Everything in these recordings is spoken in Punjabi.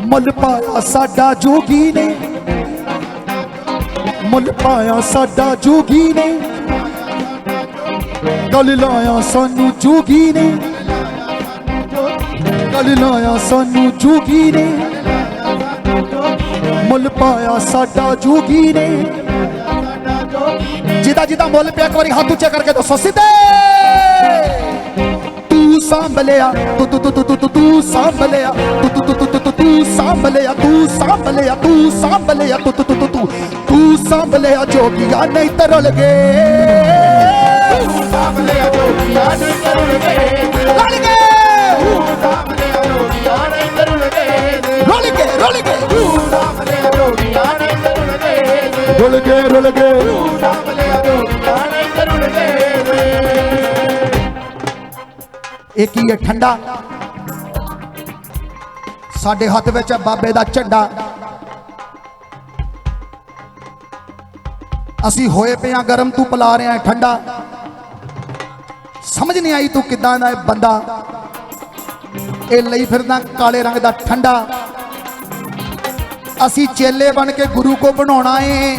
ਮੁੱਲ ਪਾਇਆ ਸਾਡਾ ਜੋਗੀ ਨੇ। ਮੁੱਲ ਪਾਇਆ ਸਾਡਾ ਜੋਗੀ ਨੇ। ਗਲ ਲਾਇਆ ਸਾਨੂੰ ਜੋਗੀ ਨੇ। ਗਲ ਲਾਇਆ ਸਾਨੂੰ ਜੋਗੀ ਨੇ। ਪਾਇਆ ਸਾਡਾ ਜੋਗੀ ਨੇ ਜਿਹਦਾ ਜਿਹਦਾ ਮੁੱਲ ਪਿਆ ਇੱਕ ਵਾਰੀ ਹੱਥ ਉੱਚੇ ਕਰਕੇ ਦੱਸੋ ਸਿੱਧੇ ਤੂੰ ਸੰਭਲਿਆ ਤੂੰ ਤੂੰ ਤੂੰ ਤੂੰ ਤੂੰ ਤੂੰ ਸੰਭਲਿਆ ਤੂੰ ਤੂੰ ਤੂੰ ਤੂੰ ਤੂੰ ਤੂੰ ਸੰਭਲਿਆ ਤੂੰ ਸੰਭਲਿਆ ਤੂੰ ਸੰਭਲਿਆ ਤੂੰ ਤੂੰ ਤੂੰ ਤੂੰ ਤੂੰ ਤੂੰ ਸੰਭਲਿਆ ਜੋਗੀਆ ਨਹੀਂ ਤਾਂ ਰੁਲ ਗਏ ਸਾਹਮਣੇ ਜੋਗੀਆਂ ਨੇ ਕਰਨਗੇ ਰੁਲ ਗਏ ਰੁਲ ਗਏ ਰੁਲ ਗਏ ਸਾਹਮਣੇ ਜੋਗੀਆਂ ਨੇ ਕਰਨਗੇ ਇਹ ਕੀ ਹੈ ਠੰਡਾ? ਸਾਡੇ ਹੱਥ ਵਿੱਚ ਹੈ ਬਾਬੇ ਦਾ ਝੰਡਾ। ਅਸੀਂ ਹੋਏ ਪਏ ਆ ਗਰਮ ਤੂੰ ਪਲਾ ਰਿਹਾ ਹੈ, ਠੰਡਾ। ਸਮਝ ਨਹੀਂ ਆਈ ਤੂੰ ਕਿਦਾਂ ਦਾ ਬੰਦਾ। ਇਹ ਲਈ ਫਿਰਦਾ ਕਾਲੇ ਰੰਗ ਦਾ ਠੰਡਾ। ਅਸੀਂ ਚੇਲੇ ਬਣ ਕੇ ਗੁਰੂ ਕੋ ਬਣਾਉਣਾ ਏ।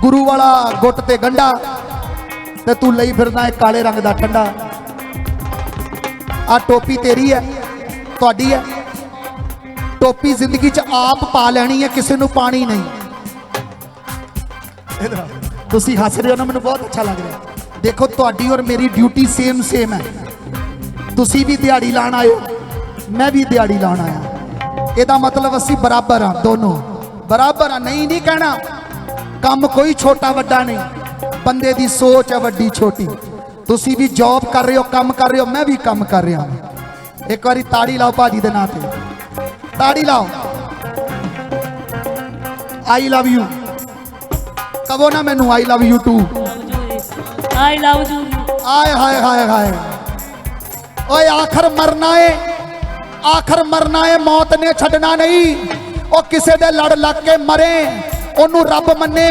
ਗੁਰੂ ਵਾਲਾ ਗੁੱਟ ਤੇ ਗੰਡਾ ਤੇ ਤੂੰ ਲਈ ਫਿਰਦਾ ਹੈ ਕਾਲੇ ਰੰਗ ਦਾ ਠੰਡਾ। ਆ ਟੋਪੀ ਤੇਰੀ ਹੈ ਤੁਹਾਡੀ ਹੈ ਟੋਪੀ ਜ਼ਿੰਦਗੀ 'ਚ ਆਪ ਪਾ ਲੈਣੀ ਹੈ ਕਿਸੇ ਨੂੰ ਪਾਣੀ ਨਹੀਂ। ਤੁਸੀਂ ਹੱਸ ਰਹੇ ਹੋ ਨਾ, ਮੈਨੂੰ ਬਹੁਤ ਅੱਛਾ ਲੱਗ ਰਿਹਾ। ਦੇਖੋ, ਤੁਹਾਡੀ ਔਰ ਮੇਰੀ ਡਿਊਟੀ ਸੇਮ ਸੇਮ ਹੈ। ਤੁਸੀਂ ਵੀ ਦਿਹਾੜੀ ਲਾਣ ਆਇਓ ਮੈਂ ਵੀ ਦਿਹਾੜੀ ਲਾਣ ਆਇਆ। ਇਹਦਾ ਮਤਲਬ ਅਸੀਂ ਬਰਾਬਰ ਆ ਦੋਨੋਂ। ਬਰਾਬਰ ਆ ਨਹੀਂ ਨਹੀਂ ਕਹਿਣਾ। ਕੰਮ ਕੋਈ ਛੋਟਾ ਵੱਡਾ ਨਹੀਂ। ਬੰਦੇ ਦੀ ਸੋਚ ਹੈ ਵੱਡੀ ਛੋਟੀ। ਤੁਸੀਂ ਵੀ ਜੌਬ ਕਰ ਰਹੇ ਹੋ ਕੰਮ ਕਰ ਰਹੇ ਹੋ ਮੈਂ ਵੀ ਕੰਮ ਕਰ ਰਿਹਾ ਹਾਂ। ਇੱਕ ਵਾਰੀ ਤਾੜੀ ਲਾਓ ਭਾਜੀ ਦੇ ਨਾਂ ਤੇ। ਤਾੜੀ ਲਾਓ। ਆਈ ਲਵ ਯੂ ਕਹੋ ਨਾ ਮੈਨੂੰ I love you too I love you. ਆਏ ਹਾਏ ਹਾਏ ਹਾਏ। ਓਏ ਆਖਰ ਮਰਨਾ ਏ। ਆਖਰ ਮਰਨਾ ਏ, ਮੌਤ ਨੇ ਛੱਡਣਾ ਨਹੀਂ। ਉਹ ਕਿਸੇ ਦੇ ਲੜ ਲੱਗ ਕੇ ਮਰੇ, ਉਹਨੂੰ ਰੱਬ ਮੰਨੇ।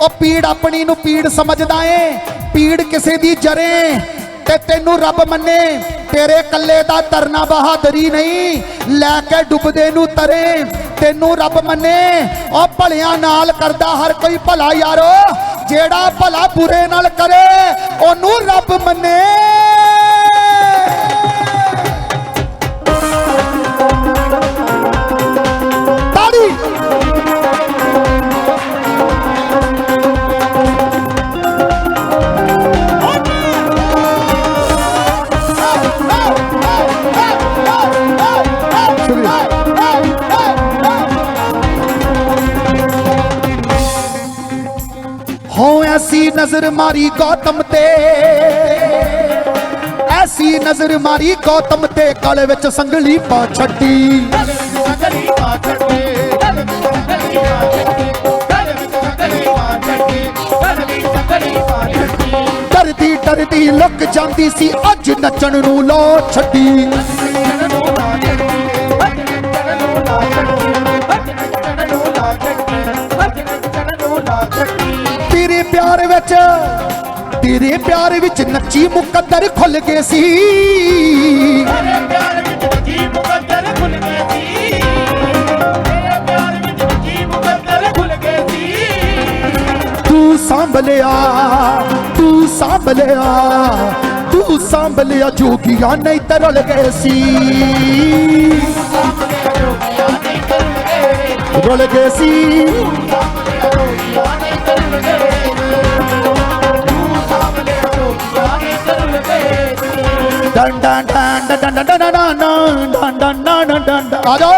ਉਹ ਪੀੜ ਆਪਣੀ ਨੂੰ ਪੀੜ ਸਮਝਦਾ ਏ, ਪੀੜ ਕਿਸੇ ਦੀ ਜਰੇ। ਤੇ ਤੈਨੂੰ ਰੱਬ ਮੰਨੇ, ਤੇਰੇ ਕੱਲੇ ਦਾ ਤਰਨਾ ਬਹਾਦਰੀ ਨਹੀਂ। ਲੈ ਕੇ ਡੁੱਬਦੇ ਨੂੰ ਤਰੇ, ਤੈਨੂੰ ਰੱਬ ਮੰਨੇ। ਉਹ ਭਲਿਆਂ ਨਾਲ ਕਰਦਾ ਹਰ ਕੋਈ ਭਲਾ ਯਾਰੋ, ਜਿਹੜਾ ਭਲਾ ਬੁਰੇ ਨਾਲ ਕਰੇ, ਉਹਨੂੰ ਰੱਬ ਮੰਨੇ। ਨਜ਼ਰ ਮਾਰੀ ਗੌਤਮ ਤੇ। ਐਸੀ ਨਜ਼ਰ ਮਾਰੀ ਗੌਤਮ ਤੇ, ਗਲ ਵਿੱਚ ਸੰਗਲੀ ਪਾ ਛੱਡੀ। ਸੰਗਲੀ ਪਾ ਛੱਡੀ ਡਰਦੀ ਡਰਦੀ ਲੁਕ ਜਾਂਦੀ ਸੀ, ਅੱਜ ਨੱਚਣ ਨੂੰ ਲੋ ਛੱਡੀ। ਪਿਆਰ ਵਿੱਚ ਤੇਰੇ ਪਿਆਰ ਵਿੱਚ ਨੱਚੀ ਮੁਕੱਦਰ ਖੁੱਲ ਗਏ ਸੀ। ਤੇਰੇ ਪਿਆਰ ਵਿੱਚ ਜੀ ਮੁਕੱਦਰ ਖੁੱਲ ਗਏ ਸੀ। ਤੇਰੇ ਪਿਆਰ ਵਿੱਚ ਜੀ ਮੁਕੱਦਰ ਖੁੱਲ ਗਏ ਸੀ। ਤੂੰ ਸੰਭਲਿਆ ਤੂੰ ਸੰਭਲਿਆ ਤੂੰ ਸੰਭਲਿਆ ਜੋਗੀਆਂ ਨਹੀਂ ਤਰਲ ਗਏ ਸੀ। ਰੁਲ ਗਏ ਸੀ। டன் டன் டன் டன் டன் டன் டன் டன் டன் டன்